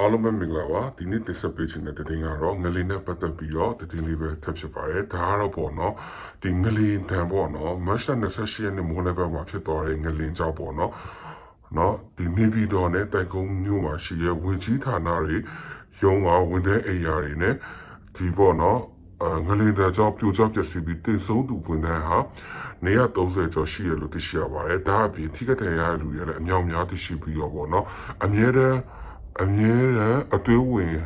အားလုံးပဲမင်္ဂလာပါဒီနေ့တင်ဆက်ပေးချင်တဲ့တင်ကတော့ငလင်နဲ့ပတ်သက်ပြီးတော့တင်လေးပဲထပ်ဖြစ်ပါတယ်ဒါကတော့ပေါ့နော်ဒီငလင်တန်ပေါ့နော်မတ်လ28ရက်နေ့မိုးလည်းပဲမှာဖြစ်သွားတဲ့ငလင်ကြောင့်ပေါ့နော်နော်ဒီနေပြည်တော်နဲ့တိုက်ကုန်းမြို့မှာရှိတဲ့ဝင်ကြီးဌာနတွေရုံးကဝင်တဲ့အိမ်ယာတွေနဲ့ဒီပေါ့နော်အငလင်တန်ကြောင့်ပြိုကျပျက်စီးပြီးတင်ဆုံးသူဝင်တဲ့ဟာနေရ30ကျော်ရှိရလို့သိရှိရပါတယ်ဒါအပြင်ထိခိုက်တဲ့ရတဲ့လူတွေလည်းအများအများသိရှိပြီးတော့ပေါ့နော်အမြဲတမ်း အမြဲတမ်းအသွေးဝင်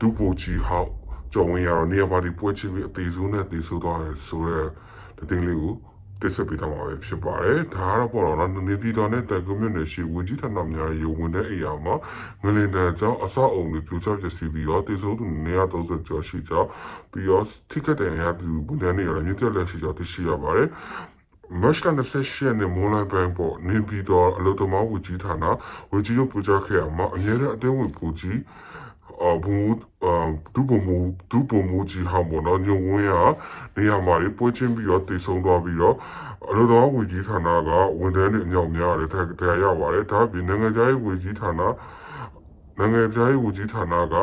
ဒူပိုကြီးဟောက်ကြော်ဝင်ရတော့နေရာပါဒီပွဲချင်းပြီးအသေးဆုံးနဲ့အသေးဆုံးသွားတယ်ဆိုတော့တတင်းလေးကိုတက်ဆက်ပေးတော့မှာပဲဖြစ်ပါတယ်ဒါကတော့ပေါ့တော့နေပြည်တော်နဲ့တိုင်ကွန်မြူနယ်ရှိဝင်ကြီးဌာနများရုံဝင်တဲ့အိမ်အောင်မှာငလင်တန်ကြောင့်အဆောက်အုံတွေပြိုကျပျက်စီးပြီးတော့တေဆုံးသူ130ကျော်ရှိကြောင်းပြီးတော့ထိခတ်တဲ့ရသူဝန်ထမ်းတွေလည်းမြင့်တက်လက်ရှိကြောင်းသိရှိရပါတယ် မတ်လ28ရက်နေ့မိုးလိုက်ပိုင်းပေါ်နေပြည်တော်အလုတ္တမဝကြီးဌာနဝကြီးရုပ်ပူဇော်ခဲ့ရမှာအများနဲ့အတင်းဝင်ပူကြီးအဘူအဒုဗမူဒုဗမူကြီးဟောင်းပေါ်တော့ညဝင်းရနေရာမှာပွဲချင်းပြီးတော့တည်ဆုံသွားပြီးတော့အလုတ္တမဝကြီးဌာနကဝန်ထမ်းတွေအညောင်များတယ်တရားရပါတယ်ဒါ့အပြင်နိုင်ငံခြားရေးဝကြီးဌာနနိုင်ငံခြားရေးဝကြီးဌာနက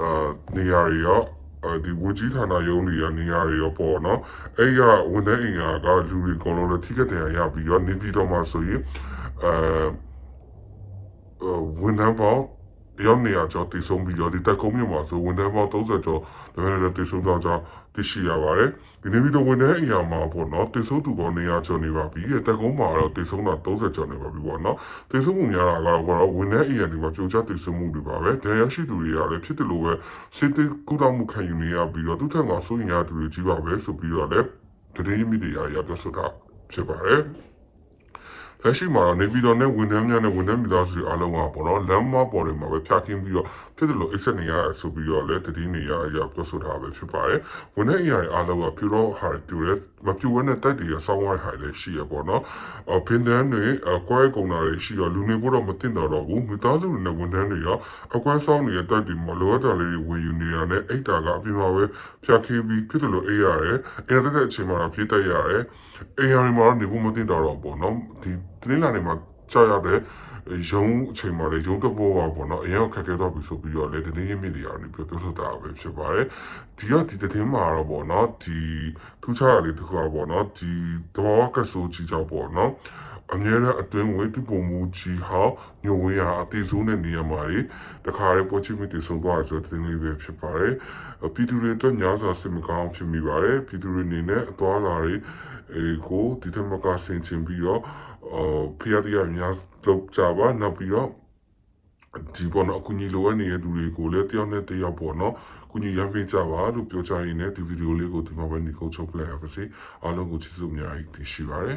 အာနေရာတွေရောအဲ ဒီဝကြီးဌာနရုံးတွေရနေရာတွေရောပေါ့နော်အဲ့ရဝန်ထမ်းအင်အားကလူတွေအကုန်လုံးလည်းထိခိုက်တယ်ရပြီးတော့နေပြီးတော့မှဆိုရင်အဲဝန်ထမ်းပေါင်း ရောက်နေရကြောတည်ဆုံးပြီးတော့ဒီတက်ကုန်းမြို့မှာဆိုဝန်ထမ်းပေါင်း30ကျော်လည်းလည်းတည်ဆုံးတော့ကြောသိရှိရပါတယ်ဒီနေပြီးတော့ဝန်ထမ်းအင်အားမှာပေါ့နော်တည်ဆုံးသူကနေရာကျော်နေပါပြီတက်ကုန်းမှာတော့တည်ဆုံးတာ30ကျော်နေပါပြီပေါ့နော်တည်ဆုံးမှုများတာကတော့ဝန်ထမ်းအင်အားဒီမှာပြိုကျတည်ဆုံးမှုတွေပါပဲဒဏ်ရာရှိသူတွေကလည်းဖြစ်တယ်လို့ပဲစစ်တေးကုသမှုခံယူနေရပြီးတော့သူထက်မှာစိုးရင်ရသူတွေကြီးပါပဲဆိုပြီးတော့လည်းတရင်မိတွေရပြောဆိုတာဖြစ်ပါတယ် လက်ရှိမှာတော့နေပြည်တော်နဲ့ဝန်ထမ်းများနဲ့ဝန်ထမ်းမိသားစုတွေအားလုံးကပေါ့နော်လမ်းမပေါ်တွေမှာပဲဖြတ်ခင်းပြီးတော့ဖြစ်တယ်လို့ exit နေရဆိုပြီးတော့လည်းတတိနေရရပြောဆိုတာပဲဖြစ်ပါတယ်ဝန်ထမ်းအရာအားလုံးကပြတော့ဟာတူရဲမပြဝဲနဲ့တိုက်တည်ရဆောင်းဝိုင်းဟာလည်းရှိရပေါ့နော်အဖင်တန်းတွေအကွဲကုန်တာတွေရှိရလူနေဖို့တော့မတင်တော့တော့ဘူးမိသားစုတွေနဲ့ဝန်ထမ်းတွေရောအကွဲဆောင်းနေတဲ့တိုက်တည်မှာလောတာလေးတွေဝင်ယူနေရတဲ့အိတ်တာကအပြင်မှာပဲဖြတ်ခင်းပြီးဖြစ်တယ်လို့အေးရတယ်အဲ့ဒါတဲ့အချိန်မှာတော့ပြေးတက်ရတယ်အေးရမှာတော့နေဖို့မတင်တော့တော့ပေါ့နော်ဒီ တင်းလာနေမှာကြာရတဲ့ရုံးအချိန်မှာလေရုံးတဘောပါပေါ့နော်အရင်ကခက်ခဲတော့ပြီဆိုပြီးတော့လေတနေ့ရမြင့်တွေအားနေပြောပြောဆိုတာပဲဖြစ်ပါတယ်ဒီကဒီတဲ့မှာတော့ပေါ့နော်ဒီထူးခြားရလေးတစ်ခုပါပေါ့နော်ဒီတဘောကဆိုကြီးကြောက်ပေါ့နော်အများနဲ့အတွင်းဝင်ဒီပုံမူကြီးဟာညဝင်းရအသေးဆုံးတဲ့နေရာမှာတခါရဲပေါ်ချစ်မိတည်ဆုံးသွားဆိုတဲ့တင်လေးပဲဖြစ်ပါတယ်ပြည်သူတွေအတွက်ညာစာစစ်မကောင်းဖြစ်မိပါတယ်ပြည်သူတွေအနေနဲ့အသွားလာတွေအဲကိုဒီထက်မကဆင်ချင်ပြီးတော့ အော်ဖျားတရားများလောက်ကြပါနောက်ပြီးတော့ဒီပေါ်တော့အကူကြီးလိုအပ်နေတဲ့လူတွေကိုလည်းတယောက်နဲ့တယောက်ပေါ့နော်ကူညီရမ်းပေးကြပါလို့ပြောကြရင်းနဲ့ဒီဗီဒီယိုလေးကိုဒီမှာပဲညီကိုချုပ်ပလိုက်ရပါစေအားလုံးကိုချစ်စုအများကြီးတင်ရှိပါရစေ